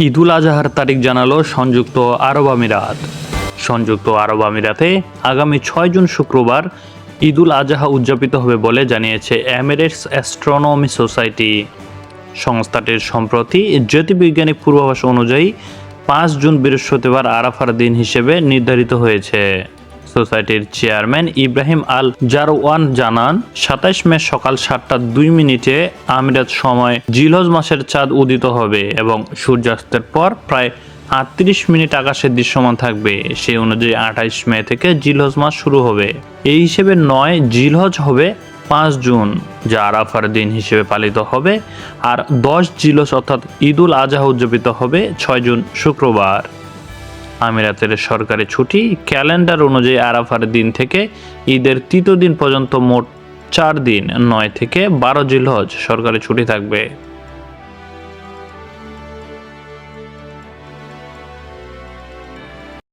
ঈদুল আজহার তারিখ জানালো সংযুক্ত আরব আমিরাত। সংযুক্ত আরব আমিরাতে আগামী ছয় জুন শুক্রবার ঈদুল আজহা উদযাপিত হবে বলে জানিয়েছে এমিরেটস অ্যাস্ট্রোনমি সোসাইটি। সংস্থাটির সম্প্রতি জ্যোতির্বিজ্ঞানিক পূর্বাভাস অনুযায়ী পাঁচ জুন বৃহস্পতিবার আরাফার দিন হিসেবে নির্ধারিত হয়েছে। সোসাইটির চেয়ারম্যান ইব্রাহিম আল জারওয়ান জানান, সাতাইশ মে সকাল সাতটা দুই মিনিটে আমিরাত সময় জিলহজ মাসের চাঁদ উদিত হবে এবং সূর্যাস্তের পর প্রায় আটত্রিশ মিনিট আকাশের দৃশ্যমান থাকবে। সেই অনুযায়ী আঠাইশ মে থেকে জিলহজ মাস শুরু হবে। এই হিসেবে নয়, জিলহজ হবে পাঁচ জুন, যা আরাফার দিন হিসেবে পালিত হবে। আর দশ জিলস অর্থাৎ ঈদুল আজহা উদযাপিত হবে ছয় জুন শুক্রবার। আমিরাতের সরকারি ছুটি ক্যালেন্ডার অনুযায়ী আরাফার দিন থেকে ঈদের তৃতীয় দিন পর্যন্ত মোট চার দিন, নয় থেকে বারো জিলহজ সরকারি ছুটি থাকবে।